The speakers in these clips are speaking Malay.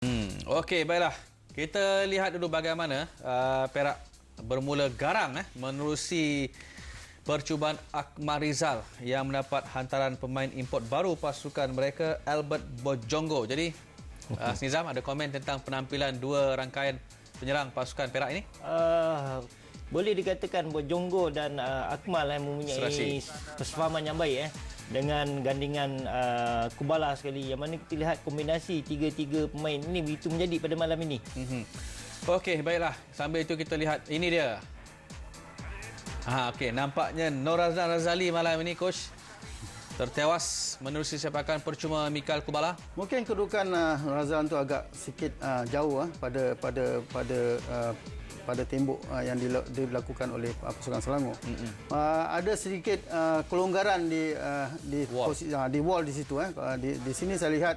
Hmm, okey baiklah. Kita lihat dulu bagaimana uh, Perak bermula garang eh menerusi percubaan Akmal Rizal yang mendapat hantaran pemain import baru pasukan mereka Albert Bojongo. Jadi uh, Nizam ada komen tentang penampilan dua rangkaian penyerang pasukan Perak ini? Uh, boleh dikatakan Bojongo dan uh, Akmal yang mempunyai Serasi. persefahaman yang baik eh dengan gandingan uh, Kubala sekali yang mana kita lihat kombinasi tiga-tiga pemain ini begitu menjadi pada malam ini. Mhm. Okey, baiklah. Sambil itu kita lihat ini dia. Ha, okey, nampaknya Norazan Razali malam ini coach tertewas menerusi sepakan percuma Mikal Kubala. Mungkin kedudukan uh, Razan tu agak sikit uh, jauh uh, pada pada pada uh, pada tembok uh, yang dila- dilakukan oleh uh, pasukan Selangor. Mm-hmm. Uh, ada sedikit uh, kelonggaran di uh, di Wall. Uh, di wall di situ eh. Uh, di di sini saya lihat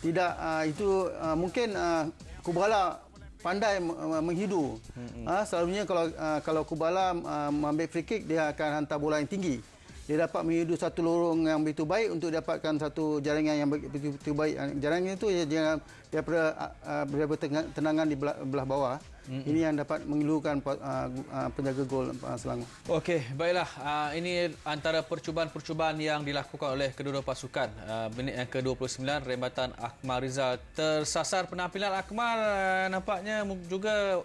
tidak uh, itu uh, mungkin uh, Kubala pandai uh, menghidu. Mm-hmm. Uh, selalunya kalau uh, kalau Kubala uh, mengambil free kick dia akan hantar bola yang tinggi dia dapat menghidu satu lorong yang begitu baik untuk dapatkan satu jaringan yang begitu, begitu baik. Jaringan itu dia daripada uh, daripada tengah- tenangan di belah, belah bawah. Mm-hmm. Ini yang dapat mengeluhkan uh, uh, penjaga gol uh, Selangor. Okey, baiklah. Uh, ini antara percubaan-percubaan yang dilakukan oleh kedua pasukan. Uh, minit yang ke-29, rembatan Akmal Rizal tersasar penampilan Akmal uh, nampaknya juga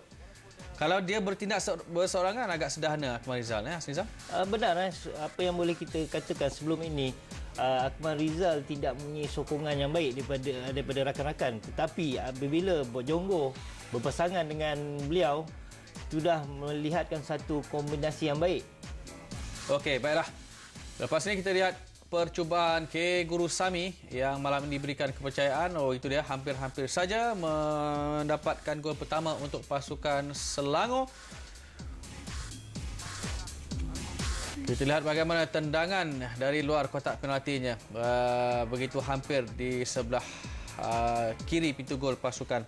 kalau dia bertindak berseorangan agak sederhana Akmal Rizal ya, Nizam? Uh, benar eh apa yang boleh kita katakan sebelum ini uh, Akmal Rizal tidak mempunyai sokongan yang baik daripada daripada rakan-rakan tetapi apabila Bojongo berpasangan dengan beliau sudah melihatkan satu kombinasi yang baik Okey, baiklah. Lepas ni kita lihat percubaan K Guru Sami yang malam ini diberikan kepercayaan. Oh, itu dia hampir-hampir saja mendapatkan gol pertama untuk pasukan Selangor. Kita lihat bagaimana tendangan dari luar kotak penaltinya. Uh, begitu hampir di sebelah uh, kiri pintu gol pasukan.